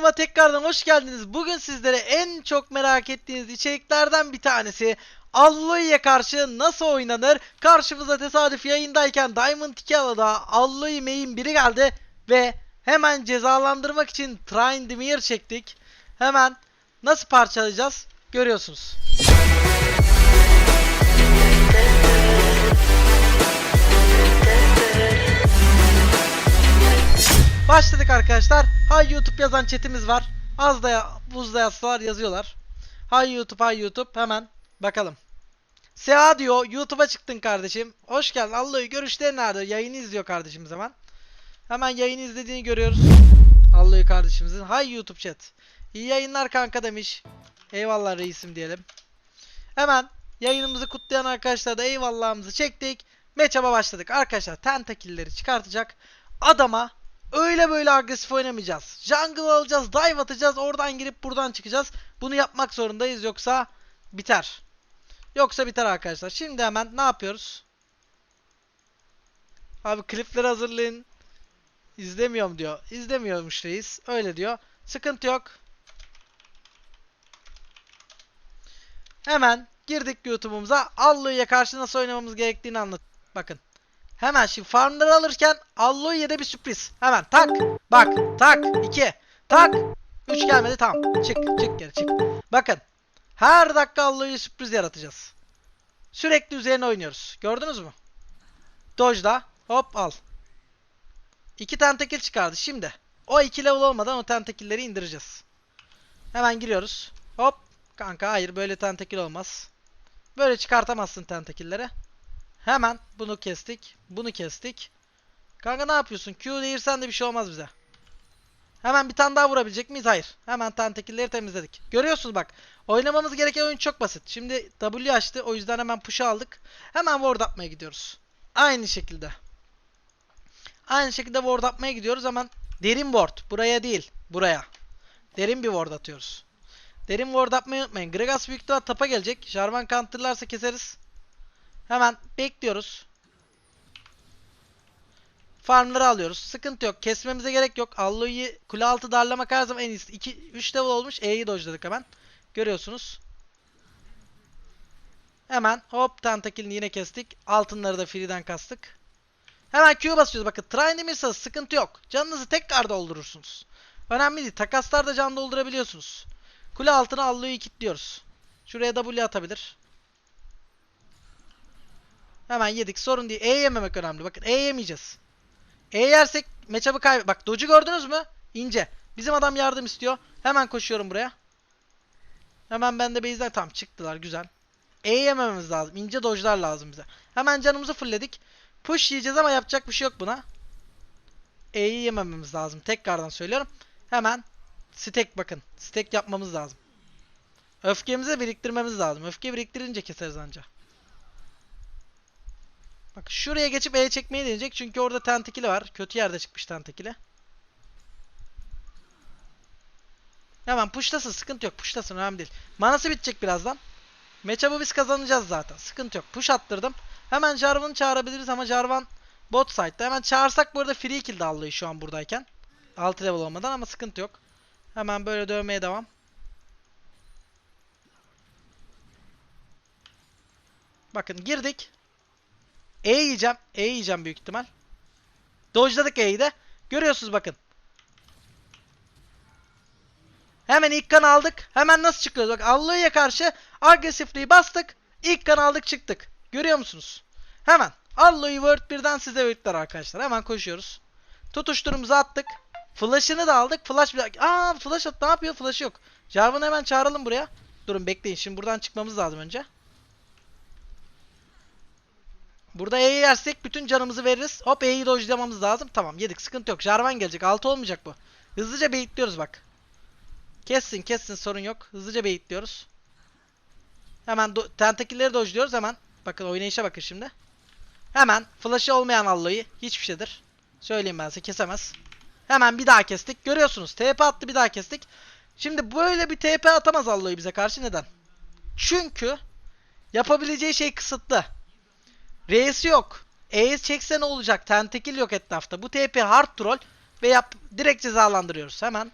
Kanalıma tekrardan hoş geldiniz. Bugün sizlere en çok merak ettiğiniz içeriklerden bir tanesi Alloy'e karşı nasıl oynanır? Karşımıza tesadüf yayındayken Diamond 2 alada Alloy main biri geldi ve hemen cezalandırmak için Trindemir çektik. Hemen nasıl parçalayacağız görüyorsunuz. Başladık arkadaşlar. Hay YouTube yazan chatimiz var. Az da ya, buz da yazsalar yazıyorlar. Hay YouTube, hay YouTube. Hemen bakalım. Seha diyor. YouTube'a çıktın kardeşim. Hoş geldin. Allah'ı görüşleri nerede? Yayını izliyor kardeşimiz hemen. Hemen yayını izlediğini görüyoruz. Allah'ı kardeşimizin. Hay YouTube chat. İyi yayınlar kanka demiş. Eyvallah reisim diyelim. Hemen yayınımızı kutlayan arkadaşlar da eyvallahımızı çektik. Matchup'a başladık. Arkadaşlar tentakilleri çıkartacak. Adama öyle böyle agresif oynamayacağız. Jungle alacağız, dive atacağız, oradan girip buradan çıkacağız. Bunu yapmak zorundayız yoksa biter. Yoksa biter arkadaşlar. Şimdi hemen ne yapıyoruz? Abi klipleri hazırlayın. İzlemiyorum diyor. İzlemiyormuş reis. Öyle diyor. Sıkıntı yok. Hemen girdik YouTube'umuza. Alloy'a karşı nasıl oynamamız gerektiğini anlat. Bakın. Hemen şimdi farmları alırken Alloy'a bir sürpriz. Hemen tak. Bak. Tak. 2. Tak. 3 gelmedi. Tamam. Çık. Çık geri çık. Bakın. Her dakika Alloy'a sürpriz yaratacağız. Sürekli üzerine oynuyoruz. Gördünüz mü? Dojda. Hop al. 2 tentakil çıkardı. Şimdi. O 2 level olmadan o tentakilleri indireceğiz. Hemen giriyoruz. Hop. Kanka hayır böyle tentakil olmaz. Böyle çıkartamazsın tentakilleri. Hemen bunu kestik. Bunu kestik. Kanka ne yapıyorsun? Q değirsen de bir şey olmaz bize. Hemen bir tane daha vurabilecek miyiz? Hayır. Hemen tentakilleri temizledik. Görüyorsunuz bak. Oynamamız gereken oyun çok basit. Şimdi W açtı. O yüzden hemen push'u aldık. Hemen ward atmaya gidiyoruz. Aynı şekilde. Aynı şekilde ward atmaya gidiyoruz. Hemen derin ward. Buraya değil. Buraya. Derin bir ward atıyoruz. Derin ward atmayı unutmayın. Gragas büyük ihtimal tapa gelecek. Jarvan counterlarsa keseriz. Hemen bekliyoruz. Farmları alıyoruz. Sıkıntı yok. Kesmemize gerek yok. Alloy'u kule altı darlamak her zaman en iyisi. 2 3 level olmuş. E'yi dojladık hemen. Görüyorsunuz. Hemen hop tentakilini yine kestik. Altınları da free'den kastık. Hemen Q basıyoruz. Bakın Trindemir'sa sıkıntı yok. Canınızı tekrar doldurursunuz. Önemli değil. Takaslarda can doldurabiliyorsunuz. Kule altına Alloy'u kilitliyoruz. Şuraya W atabilir. Hemen yedik. Sorun değil. E yememek önemli. Bakın E yemeyeceğiz. E yersek matchup'ı kaybet. Bak Doge'u gördünüz mü? İnce. Bizim adam yardım istiyor. Hemen koşuyorum buraya. Hemen ben de base'den tam çıktılar. Güzel. E yemememiz lazım. İnce dojlar lazım bize. Hemen canımızı fullledik. Push yiyeceğiz ama yapacak bir şey yok buna. E'yi yemememiz lazım. Tekrardan söylüyorum. Hemen stack bakın. Stack yapmamız lazım. Öfkemizi biriktirmemiz lazım. Öfke biriktirince keseriz anca. Bak şuraya geçip E çekmeyi deneyecek. Çünkü orada tentakili var. Kötü yerde çıkmış tentakili. Hemen pushlasın. Sıkıntı yok. Pushlasın. Önemli değil. Manası bitecek birazdan. Matchup'ı biz kazanacağız zaten. Sıkıntı yok. Push attırdım. Hemen Jarvan'ı çağırabiliriz ama Jarvan bot side'da. Hemen çağırsak bu arada free kill de şu an buradayken. 6 level olmadan ama sıkıntı yok. Hemen böyle dövmeye devam. Bakın girdik. E yiyeceğim. E yiyeceğim büyük ihtimal. Dodge'ladık E'yi de. Görüyorsunuz bakın. Hemen ilk kan aldık. Hemen nasıl çıkıyoruz? Bak Allah'a karşı agresifliği bastık. İlk kan aldık çıktık. Görüyor musunuz? Hemen. Allah'ı Word birden size öğütler arkadaşlar. Hemen koşuyoruz. Tutuşturumuzu attık. Flash'ını da aldık. Flash bir... Aa flash at. Ne yapıyor? Flash yok. Jarvan'ı hemen çağıralım buraya. Durun bekleyin. Şimdi buradan çıkmamız lazım önce. Burada E'yi yersek bütün canımızı veririz. Hop E'yi dojlamamız lazım. Tamam yedik. Sıkıntı yok. Jarvan gelecek. 6 olmayacak bu. Hızlıca baitliyoruz bak. Kessin kessin sorun yok. Hızlıca baitliyoruz. Hemen tentakilleri dojluyoruz hemen. Bakın oynayışa bakın şimdi. Hemen flash'ı olmayan Allah'ı hiçbir şeydir. Söyleyeyim ben size kesemez. Hemen bir daha kestik. Görüyorsunuz. TP attı bir daha kestik. Şimdi böyle bir TP atamaz Allah'ı bize karşı. Neden? Çünkü yapabileceği şey kısıtlı. Reis'i yok. E'yi çekse ne olacak? Tentakil yok etrafta. Bu TP hard troll ve yap direkt cezalandırıyoruz. Hemen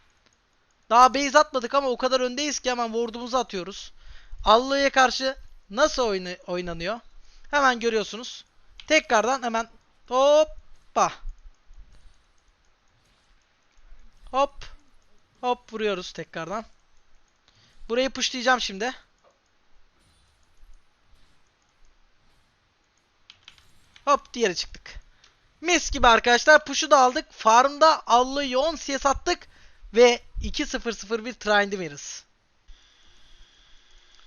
Daha base atmadık ama o kadar öndeyiz ki hemen ward'umuzu atıyoruz. Allı'ya karşı nasıl oyna- oynanıyor? Hemen görüyorsunuz. Tekrardan hemen hoppa. Hop. Hop vuruyoruz tekrardan. Burayı pushlayacağım şimdi. Hop diğeri çıktık. Mis gibi arkadaşlar. Push'u da aldık. Farm'da Allı'yı 10 CS attık. Ve 2-0-0 bir trend'i veririz.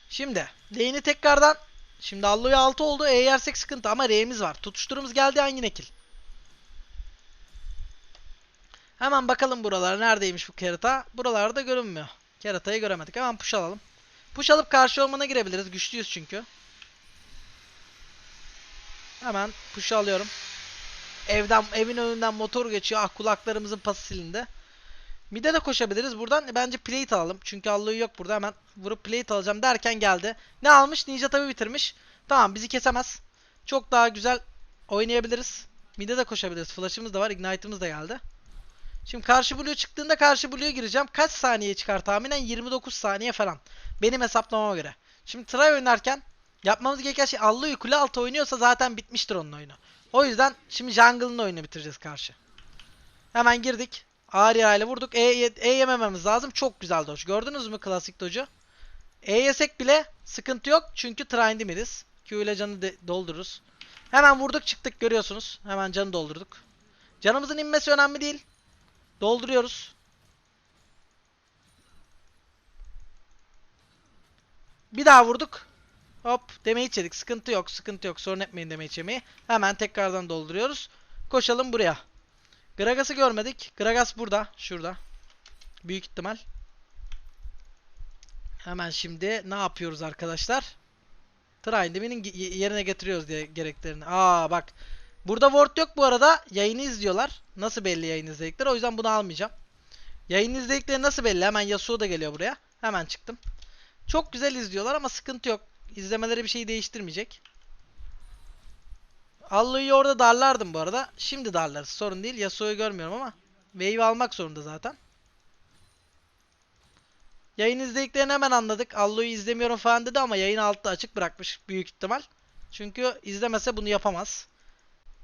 Şimdi lane'i tekrardan Şimdi Alloy 6 oldu. E yersek sıkıntı ama R'miz var. Tutuşturumuz geldi hangi nekil. Hemen bakalım buralar neredeymiş bu kerata. Buralarda görünmüyor. Keratayı göremedik. Hemen push alalım. Push alıp karşı ormana girebiliriz. Güçlüyüz çünkü. Hemen push alıyorum. Evden evin önünden motor geçiyor. Ah kulaklarımızın pası silindi. Mid'e de koşabiliriz. Buradan bence plate alalım. Çünkü Alloy yok burada. Hemen vurup plate alacağım derken geldi. Ne almış? Ninja tabi bitirmiş. Tamam bizi kesemez. Çok daha güzel oynayabiliriz. Mid'e de koşabiliriz. Flash'ımız da var. Ignite'ımız da geldi. Şimdi karşı blue çıktığında karşı blue'ya gireceğim. Kaç saniye çıkar tahminen? 29 saniye falan. Benim hesaplamama göre. Şimdi try oynarken yapmamız gereken şey Alloy kule altı oynuyorsa zaten bitmiştir onun oyunu. O yüzden şimdi jungle'ın oyunu bitireceğiz karşı. Hemen girdik. Arya ile vurduk. E, e yemememiz lazım. Çok güzel dodge. Gördünüz mü klasik dodge'u? E yesek bile sıkıntı yok. Çünkü trendimiz. Q ile canı doldururuz. Hemen vurduk çıktık görüyorsunuz. Hemen canı doldurduk. Canımızın inmesi önemli değil. Dolduruyoruz. Bir daha vurduk. Hop damage yedik. Sıkıntı yok. Sıkıntı yok. Sorun etmeyin damage yemeyi. Hemen tekrardan dolduruyoruz. Koşalım buraya. Gragas'ı görmedik. Gragas burada. Şurada. Büyük ihtimal. Hemen şimdi ne yapıyoruz arkadaşlar? Trindim'in yerine getiriyoruz diye gereklerini. Aa bak. Burada ward yok bu arada. Yayını izliyorlar. Nasıl belli yayın izledikleri? O yüzden bunu almayacağım. Yayın izledikleri nasıl belli? Hemen Yasuo da geliyor buraya. Hemen çıktım. Çok güzel izliyorlar ama sıkıntı yok. İzlemeleri bir şey değiştirmeyecek. Allo'yu orada darlardım bu arada. Şimdi darlarız. Sorun değil. Yasuo'yu görmüyorum ama. Wave almak zorunda zaten. Yayın izlediklerini hemen anladık. Allo'yu izlemiyorum falan dedi ama yayın altta açık bırakmış büyük ihtimal. Çünkü izlemese bunu yapamaz.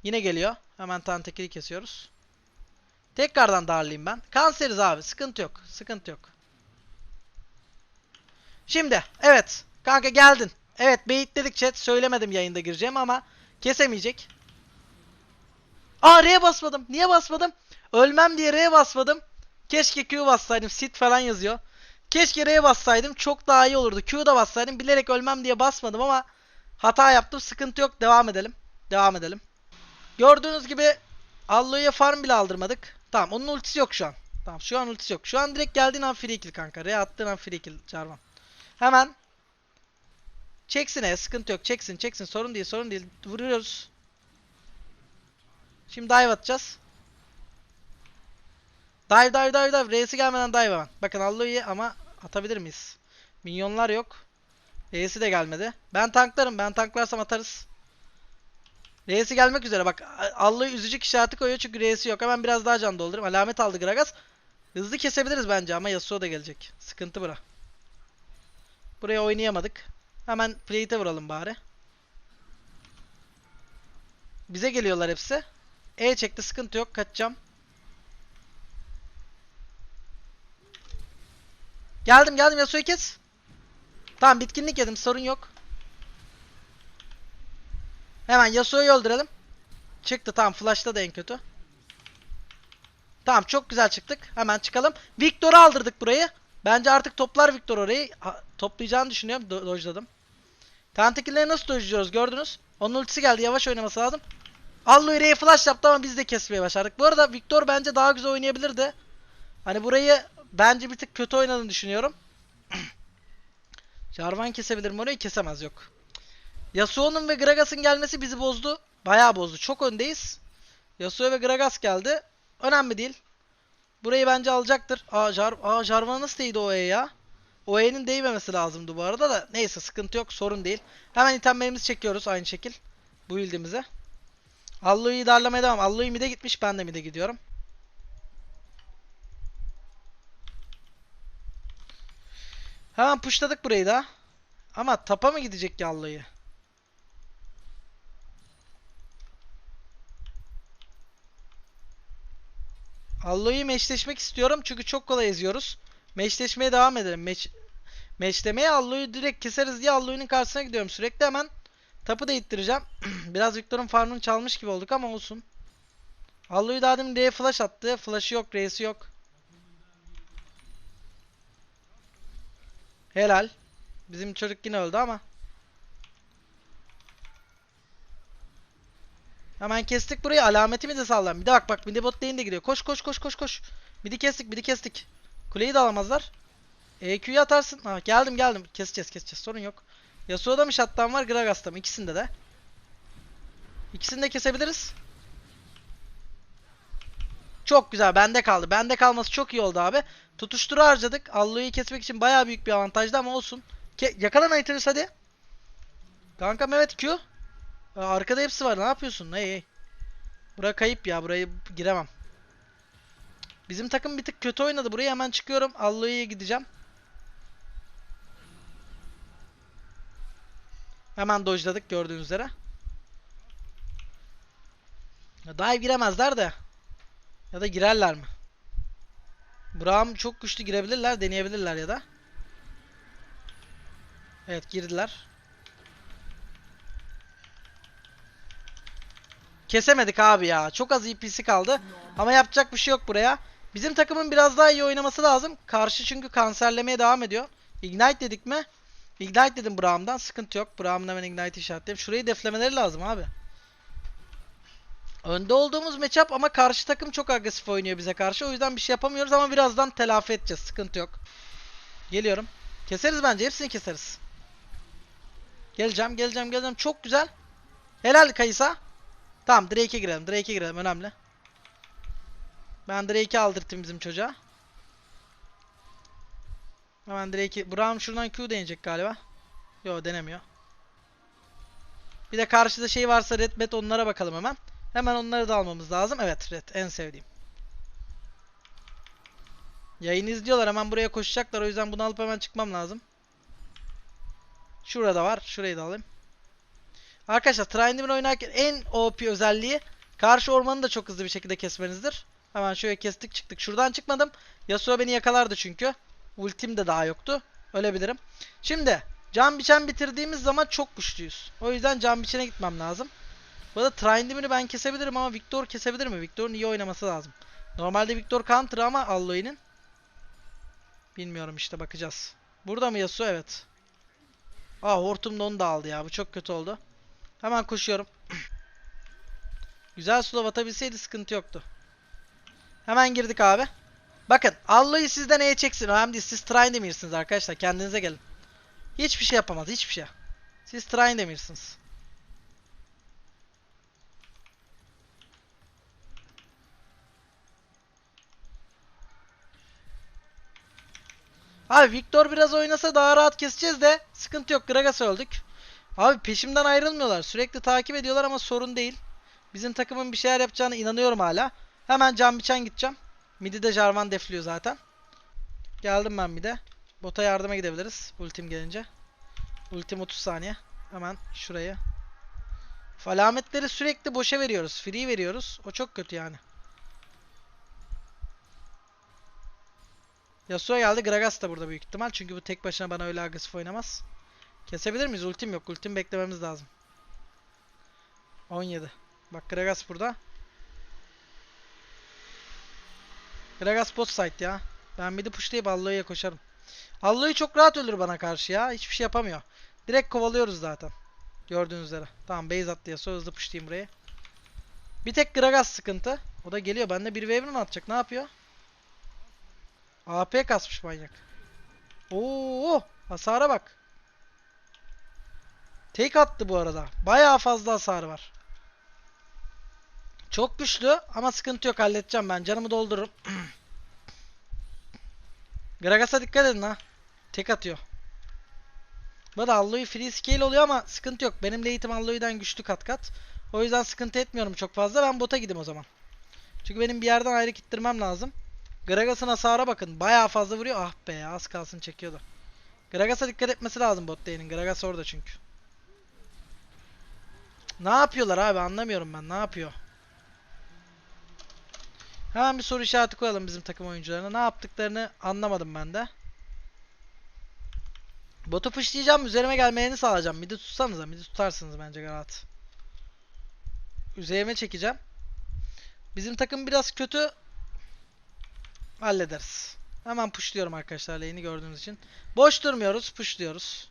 Yine geliyor. Hemen tantekili kesiyoruz. Tekrardan darlayayım ben. Kanseriz abi. Sıkıntı yok. Sıkıntı yok. Şimdi. Evet. Kanka geldin. Evet bait dedik chat. Söylemedim yayında gireceğim ama kesemeyecek. Aa R'ye basmadım. Niye basmadım? Ölmem diye R'ye basmadım. Keşke Q bassaydım. Sit falan yazıyor. Keşke R'ye bassaydım. Çok daha iyi olurdu. Q'da bassaydım. Bilerek ölmem diye basmadım ama hata yaptım. Sıkıntı yok. Devam edelim. Devam edelim. Gördüğünüz gibi Allo'ya farm bile aldırmadık. Tamam onun ultisi yok şu an. Tamam şu an ultisi yok. Şu an direkt geldiğin an free kill kanka. R attığın an free kill Jarvan. Hemen Çeksin e sıkıntı yok. Çeksin çeksin sorun değil sorun değil. Vuruyoruz. Şimdi dive atacağız. Dive dive dive dive. R'si gelmeden dive hemen. Bakın Allo'yu ama atabilir miyiz? Minyonlar yok. R'si de gelmedi. Ben tanklarım. Ben tanklarsam atarız. R'si gelmek üzere. Bak Allo'yu üzücü işareti koyuyor çünkü R'si yok. Hemen biraz daha can doldurayım. Alamet aldı Gragas. Hızlı kesebiliriz bence ama Yasuo da gelecek. Sıkıntı bura. Buraya oynayamadık. Hemen plate'e vuralım bari. Bize geliyorlar hepsi. E çekti sıkıntı yok kaçacağım. Geldim geldim Yasuo'yu kes. Tamam bitkinlik yedim sorun yok. Hemen Yasuo'yu öldürelim. Çıktı tamam flash'ta da en kötü. Tamam çok güzel çıktık. Hemen çıkalım. Victor'u aldırdık burayı. Bence artık toplar Victor orayı. Ha, toplayacağını düşünüyorum. Do dojladım. Tentakilleri nasıl dojluyoruz gördünüz. Onun ultisi geldi. Yavaş oynaması lazım. Alloy R'ye flash yaptı ama biz de kesmeye başardık. Bu arada Victor bence daha güzel oynayabilirdi. Hani burayı bence bir tık kötü oynadığını düşünüyorum. Jarvan kesebilir mi orayı? Kesemez yok. Yasuo'nun ve Gragas'ın gelmesi bizi bozdu. Bayağı bozdu. Çok öndeyiz. Yasuo ve Gragas geldi. Önemli değil. Burayı bence alacaktır. Aa, Jar Aa Jarvan nasıl değdi o E ya? O E'nin değmemesi lazımdı bu arada da. Neyse sıkıntı yok. Sorun değil. Hemen itemlerimizi çekiyoruz aynı şekil. Bu build'imize. Alloy'u darlamaya devam. Alloy mid'e gitmiş. Ben de mid'e gidiyorum. Hemen pushladık burayı da. Ama tapa mı gidecek Yallı'yı? Allo'yu meşleşmek istiyorum çünkü çok kolay eziyoruz. Meşleşmeye devam edelim. Meç meşlemeye Allo'yu direkt keseriz diye Allo'nun karşısına gidiyorum. Sürekli hemen tapı da ittireceğim. Biraz Victor'un farmını çalmış gibi olduk ama olsun. Allo'yu daha demin D'ye flash attı. Flash'ı yok, R'si yok. Helal. Bizim çocuk yine öldü ama. Hemen kestik burayı. Alametimi de sallam. Bir de bak bak. Bir de bot lane de gidiyor. Koş koş koş koş koş. Midi kestik. Midi kestik. Kuleyi de alamazlar. EQ'yu atarsın. Ha, geldim geldim. Keseceğiz keseceğiz. Sorun yok. Yasuo'da mı shutdown var? Gragas'ta mı? İkisinde de. İkisini de kesebiliriz. Çok güzel. Bende kaldı. Bende kalması çok iyi oldu abi. Tutuşturu harcadık. Allo'yu kesmek için bayağı büyük bir avantajdı ama olsun. Ke yakala Nitrous hadi. Kankam evet Q. Arkada hepsi var. Ne yapıyorsun? Hey hey. Bura kayıp ya. Burayı giremem. Bizim takım bir tık kötü oynadı. Buraya hemen çıkıyorum. Allo'ya gideceğim. Hemen dojladık gördüğünüz üzere. Dive giremezler de. Ya da girerler mi? Braum çok güçlü girebilirler. Deneyebilirler ya da. Evet girdiler. Kesemedik abi ya. Çok az EP'si kaldı. Ama yapacak bir şey yok buraya. Bizim takımın biraz daha iyi oynaması lazım. Karşı çünkü kanserlemeye devam ediyor. Ignite dedik mi? Ignite dedim Braum'dan. Sıkıntı yok. Braum'dan hemen Ignite işaretleyeyim. Şurayı deflemeleri lazım abi. Önde olduğumuz matchup ama karşı takım çok agresif oynuyor bize karşı. O yüzden bir şey yapamıyoruz ama birazdan telafi edeceğiz. Sıkıntı yok. Geliyorum. Keseriz bence. Hepsini keseriz. Geleceğim, geleceğim, geleceğim. Çok güzel. Helal Kaysa. Tamam Drake'e girelim. Drake'e girelim. Önemli. Ben Drake'i aldırttım bizim çocuğa. Hemen Drake'i... Brown şuradan Q deneyecek galiba. Yo denemiyor. Bir de karşıda şey varsa Red Bet onlara bakalım hemen. Hemen onları da almamız lazım. Evet Red en sevdiğim. Yayını izliyorlar hemen buraya koşacaklar. O yüzden bunu alıp hemen çıkmam lazım. Şurada var. Şurayı da alayım. Arkadaşlar Trindamir oynarken en OP özelliği karşı ormanı da çok hızlı bir şekilde kesmenizdir. Hemen şöyle kestik çıktık. Şuradan çıkmadım. Yasuo beni yakalardı çünkü. Ultim de daha yoktu. Ölebilirim. Şimdi can biçen bitirdiğimiz zaman çok güçlüyüz. O yüzden can biçene gitmem lazım. Bu arada Trindamir'i ben kesebilirim ama Victor kesebilir mi? Victor'un iyi oynaması lazım. Normalde Victor counter ama Alloy'nin. Bilmiyorum işte bakacağız. Burada mı Yasuo? Evet. Aa Hortum da onu da aldı ya. Bu çok kötü oldu. Hemen koşuyorum. Güzel slow atabilseydi sıkıntı yoktu. Hemen girdik abi. Bakın Alloy'u sizden neye çeksin? Önemli. Siz Trindamir'siniz arkadaşlar. Kendinize gelin. Hiçbir şey yapamaz. Hiçbir şey. Siz Trindamir'siniz. Abi Victor biraz oynasa daha rahat keseceğiz de sıkıntı yok. Gragas öldük. Abi peşimden ayrılmıyorlar. Sürekli takip ediyorlar ama sorun değil. Bizim takımın bir şeyler yapacağına inanıyorum hala. Hemen can biçen gideceğim. Midi de Jarvan defliyor zaten. Geldim ben mide. Bota yardıma gidebiliriz. Ultim gelince. Ultim 30 saniye. Hemen şuraya. Falametleri sürekli boşa veriyoruz. Free veriyoruz. O çok kötü yani. Yasuo geldi. Gragas da burada büyük ihtimal. Çünkü bu tek başına bana öyle agresif oynamaz. Kesebilir miyiz? Ultim yok. Ultim beklememiz lazım. 17. Bak Gragas burada. Gragas bot site ya. Ben midi pushlayıp Alloy'a koşarım. Alloy çok rahat ölür bana karşı ya. Hiçbir şey yapamıyor. Direkt kovalıyoruz zaten. Gördüğünüz üzere. Tamam base attı ya. Hızlı pushlayayım burayı. Bir tek Gragas sıkıntı. O da geliyor. Bende bir wave mi atacak? Ne yapıyor? AP kasmış manyak. Oo, hasara bak. Tek attı bu arada. Bayağı fazla hasarı var. Çok güçlü ama sıkıntı yok halledeceğim ben. Canımı doldururum. Gragas'a dikkat edin ha. Tek atıyor. Bu da Alloy free scale oluyor ama sıkıntı yok. Benim eğitim Alloy'dan güçlü kat kat. O yüzden sıkıntı etmiyorum çok fazla. Ben bota gideyim o zaman. Çünkü benim bir yerden ayrı kittirmem lazım. Gragas'ın hasara bakın. Bayağı fazla vuruyor. Ah be az kalsın çekiyordu. Gragas'a dikkat etmesi lazım bot lane'in. Gragas orada çünkü. Ne yapıyorlar abi anlamıyorum ben. Ne yapıyor? Hemen bir soru işareti koyalım bizim takım oyuncularına. Ne yaptıklarını anlamadım ben de. Botu pushlayacağım. Üzerime gelmelerini sağlayacağım. Midi tutsanıza. Midi tutarsınız bence rahat. Üzerime çekeceğim. Bizim takım biraz kötü. Hallederiz. Hemen pushluyorum arkadaşlar lane'i gördüğünüz için. Boş durmuyoruz. Pushluyoruz.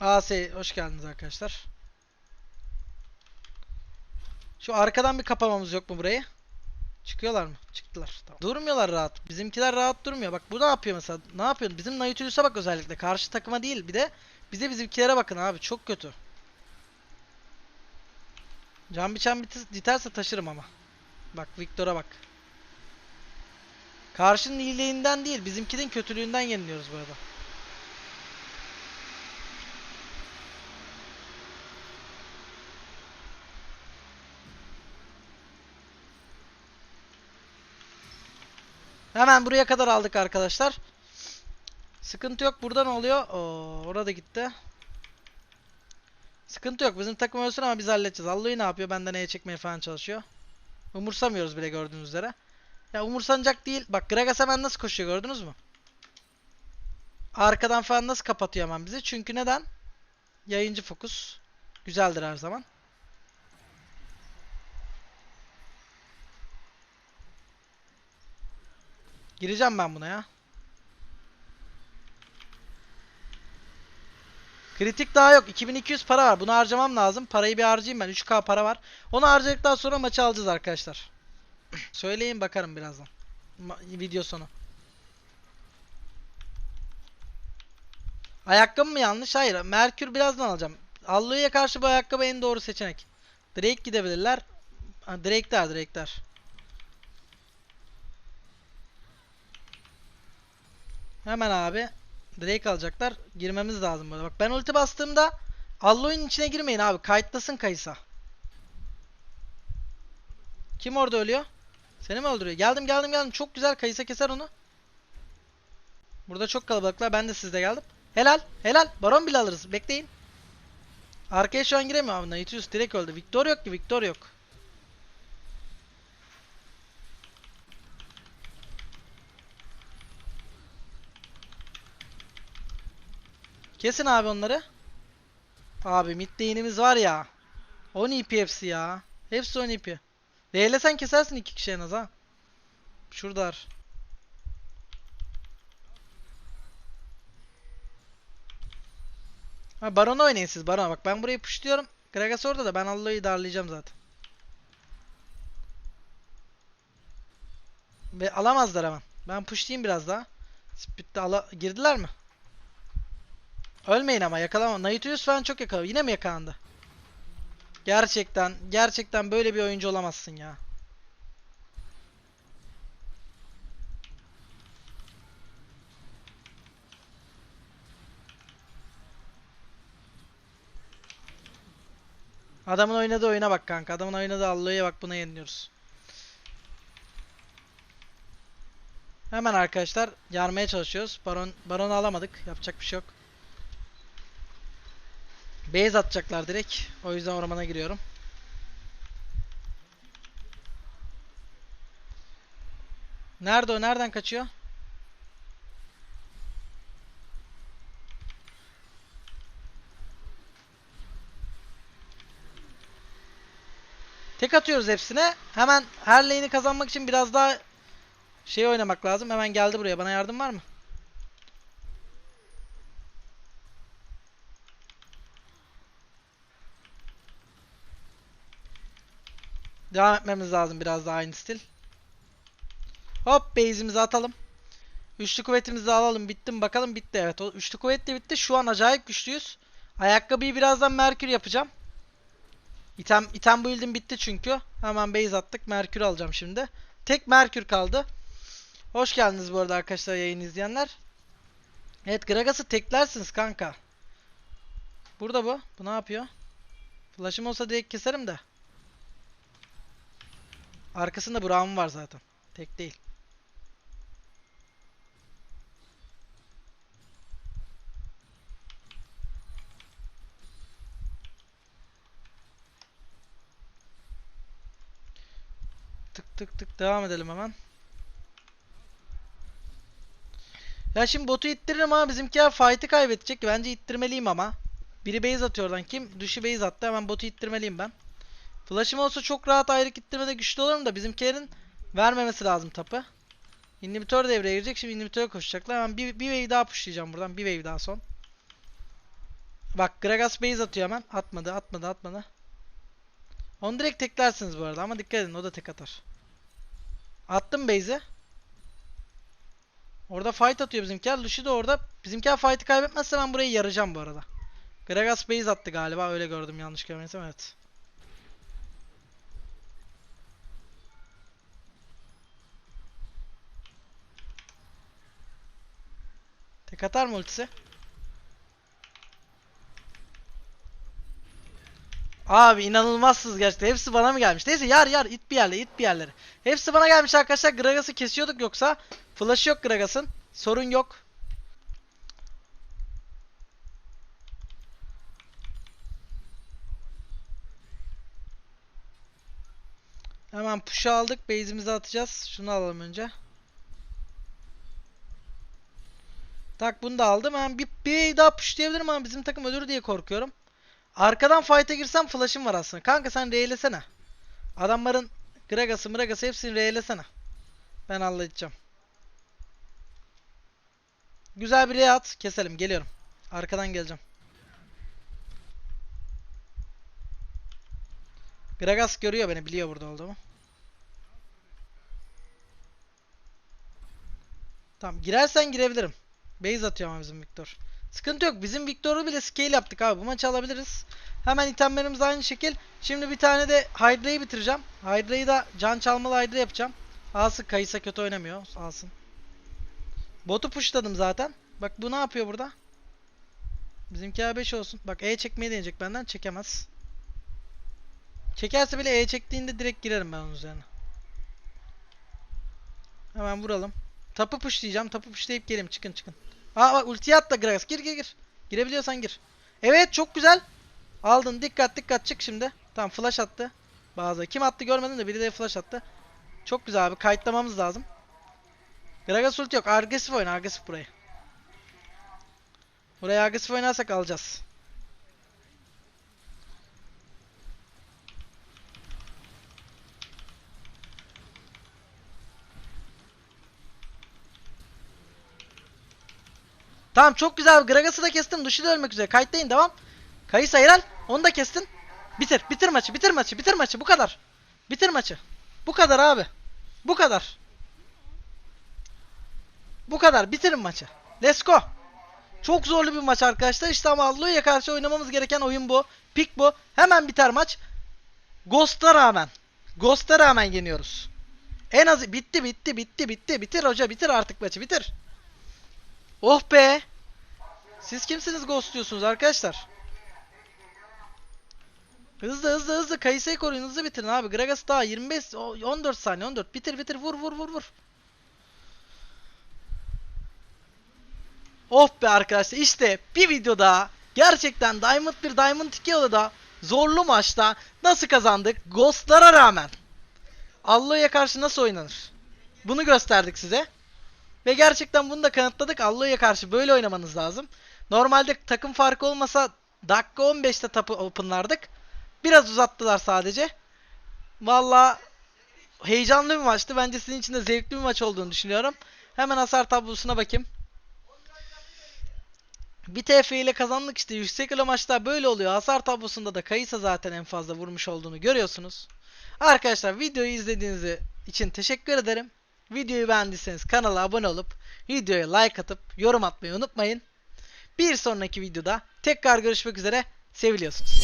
AS hoş geldiniz arkadaşlar. Şu arkadan bir kapamamız yok mu burayı? Çıkıyorlar mı? Çıktılar. Tamam. Durmuyorlar rahat. Bizimkiler rahat durmuyor. Bak bu ne yapıyor mesela? Ne yapıyor? Bizim Nautilus'a bak özellikle. Karşı takıma değil. Bir de bize bizimkilere bakın abi. Çok kötü. Can biçen biterse taşırım ama. Bak Victor'a bak. Karşının iyiliğinden değil. Bizimkinin kötülüğünden yeniliyoruz bu arada. Hemen buraya kadar aldık arkadaşlar. Sıkıntı yok. Burada ne oluyor? Oo, orada gitti. Sıkıntı yok. Bizim takım ölsün ama biz halledeceğiz. Alloy ne yapıyor? Benden neye çekmeye falan çalışıyor. Umursamıyoruz bile gördüğünüz üzere. Ya umursanacak değil. Bak Gragas hemen nasıl koşuyor gördünüz mü? Arkadan falan nasıl kapatıyor hemen bizi? Çünkü neden? Yayıncı fokus. Güzeldir her zaman. Gireceğim ben buna ya. Kritik daha yok. 2200 para var. Bunu harcamam lazım. Parayı bir harcayayım ben. 3k para var. Onu harcadıktan sonra maçı alacağız arkadaşlar. Söyleyin bakarım birazdan. Ma- video sonu. Ayakkabı mı yanlış? Hayır. Merkür birazdan alacağım. Alloy'a karşı bu ayakkabı en doğru seçenek. Drake gidebilirler. Ha, Drake'ler Drake'ler. Hemen abi. Drake alacaklar. Girmemiz lazım burada. Bak ben ulti bastığımda Alloy'un içine girmeyin abi. Kayıtlasın Kaysa. Kim orada ölüyor? Seni mi öldürüyor? Geldim geldim geldim. Çok güzel. Kaysa keser onu. Burada çok kalabalıklar. Ben de sizde geldim. Helal. Helal. Baron bile alırız. Bekleyin. Arkaya şu an giremiyor abi. Nautilus direkt öldü. Victor yok ki. Victor yok. Kesin abi onları. Abi mid lane'imiz var ya. 10 EP hepsi ya. Hepsi 10 EP. Leyle sen kesersin iki kişi en az ha. Şuradalar. Ha Baron'a oynayın siz Baron'a. Bak ben burayı pushluyorum. Gragas orada da ben Allah'ı darlayacağım zaten. Ve alamazlar hemen. Ben pushlayayım biraz daha. Speed'de ala girdiler mi? Ölmeyin ama yakalama. Nautilus falan çok yakaladı. Yine mi yakalandı? Gerçekten, gerçekten böyle bir oyuncu olamazsın ya. Adamın oynadığı oyuna bak kanka. Adamın oynadığı Allah'a bak buna yeniliyoruz. Hemen arkadaşlar yarmaya çalışıyoruz. Baron Baron'u alamadık. Yapacak bir şey yok. Base atacaklar direkt. O yüzden ormana giriyorum. Nerede o? Nereden kaçıyor? Tek atıyoruz hepsine. Hemen her lane'i kazanmak için biraz daha şey oynamak lazım. Hemen geldi buraya. Bana yardım var mı? Devam etmemiz lazım biraz daha aynı stil. Hop base'imizi atalım. Üçlü kuvvetimizi alalım. Bitti mi bakalım. Bitti evet. O üçlü kuvvet de bitti. Şu an acayip güçlüyüz. Ayakkabıyı birazdan Merkür yapacağım. İtem, item build'im bitti çünkü. Hemen base attık. Merkür alacağım şimdi. Tek Merkür kaldı. Hoş geldiniz bu arada arkadaşlar yayın izleyenler. Evet Gragas'ı teklersiniz kanka. Burada bu. Bu ne yapıyor? Flash'ım olsa direkt keserim de. Arkasında Braum var zaten. Tek değil. Tık tık tık devam edelim hemen. Ya şimdi botu ittiririm ama bizimkiler fight'i kaybedecek. Bence ittirmeliyim ama. Biri base atıyor oradan. Kim? Düşü base attı. Hemen botu ittirmeliyim ben. Flash'ım olsa çok rahat ayrık ittirmede güçlü olurum da bizimkilerin vermemesi lazım tapı. İnhibitör devreye girecek. Şimdi inhibitöre koşacaklar. Hemen bir, bir wave daha pushlayacağım buradan. Bir wave daha son. Bak Gragas base atıyor hemen. Atmadı, atmadı, atmadı. Onu direkt teklersiniz bu arada ama dikkat edin o da tek atar. Attım base'i. Orada fight atıyor bizimkiler. Lucy de orada. Bizimkiler fight'ı kaybetmezse ben burayı yaracağım bu arada. Gragas base attı galiba. Öyle gördüm yanlış görmediysem evet. Tek atar mı ultisi? Abi inanılmazsınız gerçekten. Hepsi bana mı gelmiş? Neyse yar yar it bir yerlere it bir yerlere. Hepsi bana gelmiş arkadaşlar. Gragas'ı kesiyorduk yoksa. Flash yok Gragas'ın. Sorun yok. Hemen push'u aldık. Base'imizi atacağız. Şunu alalım önce. Tak bunu da aldım. Hemen bir, bir daha pushlayabilirim ama bizim takım ölür diye korkuyorum. Arkadan fight'a girsem flash'ım var aslında. Kanka sen R'lesene. Adamların Gragas'ı Mragas'ı hepsini R'lesene. Ben halledeceğim. Güzel bir at. Keselim. Geliyorum. Arkadan geleceğim. Gragas görüyor beni. Biliyor burada olduğumu. Tamam. Girersen girebilirim. Base atıyor ama bizim Victor. Sıkıntı yok. Bizim Victor'u bile scale yaptık abi. Bu maçı alabiliriz. Hemen itemlerimiz aynı şekil. Şimdi bir tane de Hydra'yı bitireceğim. Hydra'yı da can çalmalı Hydra yapacağım. Alsın Kayısa kötü oynamıyor. Alsın. Botu pushladım zaten. Bak bu ne yapıyor burada? Bizimki A5 olsun. Bak E çekmeyi deneyecek benden. Çekemez. Çekerse bile E çektiğinde direkt girerim ben onun üzerine. Hemen vuralım. Tapu pushlayacağım. Tapu pushlayıp geleyim. Çıkın çıkın. Aa bak ultiye atla Gragas. Gir gir gir. Girebiliyorsan gir. Evet çok güzel. Aldın. Dikkat dikkat çık şimdi. Tamam flash attı. Bazı. Kim attı görmedim de biri de flash attı. Çok güzel abi. Kayıtlamamız lazım. Gragas ulti yok. Agresif oyna. Agresif burayı. Buraya agresif oynarsak alacağız. Tamam çok güzel. Gragas'ı da kestim. Duşu da ölmek üzere. Kayıttayın devam. Kayıs Ayral. Onu da kestin. Bitir. Bitir maçı. Bitir maçı. Bitir maçı. Bu kadar. Bitir maçı. Bu kadar abi. Bu kadar. Bu kadar. Bitirin maçı. Let's go. Çok zorlu bir maç arkadaşlar. İşte ama Alloy'a karşı oynamamız gereken oyun bu. Pick bu. Hemen biter maç. Ghost'a rağmen. Ghost'a rağmen yeniyoruz. En az bitti bitti bitti bitti. Bitir hoca bitir artık maçı bitir. Oh be. Siz kimsiniz ghost diyorsunuz arkadaşlar? Hızlı hızlı hızlı Kayse'yi koruyun hızlı bitirin abi. Gragas daha 25 o- 14 saniye 14 bitir bitir vur vur vur vur. Oh be arkadaşlar işte bir videoda gerçekten Diamond 1 Diamond 2 da zorlu maçta nasıl kazandık Ghost'lara rağmen. Allo'ya karşı nasıl oynanır? Bunu gösterdik size. Ve gerçekten bunu da kanıtladık. Allo'ya karşı böyle oynamanız lazım. Normalde takım farkı olmasa dakika 15'te tapı openlardık. Biraz uzattılar sadece. Valla heyecanlı bir maçtı. Bence sizin için de zevkli bir maç olduğunu düşünüyorum. Hemen hasar tablosuna bakayım. Bir TF ile kazandık işte. Yüksek elo maçlar böyle oluyor. Hasar tablosunda da Kayısa zaten en fazla vurmuş olduğunu görüyorsunuz. Arkadaşlar videoyu izlediğiniz için teşekkür ederim. Videoyu beğendiyseniz kanala abone olup videoya like atıp yorum atmayı unutmayın. Bir sonraki videoda tekrar görüşmek üzere. Seviliyorsunuz.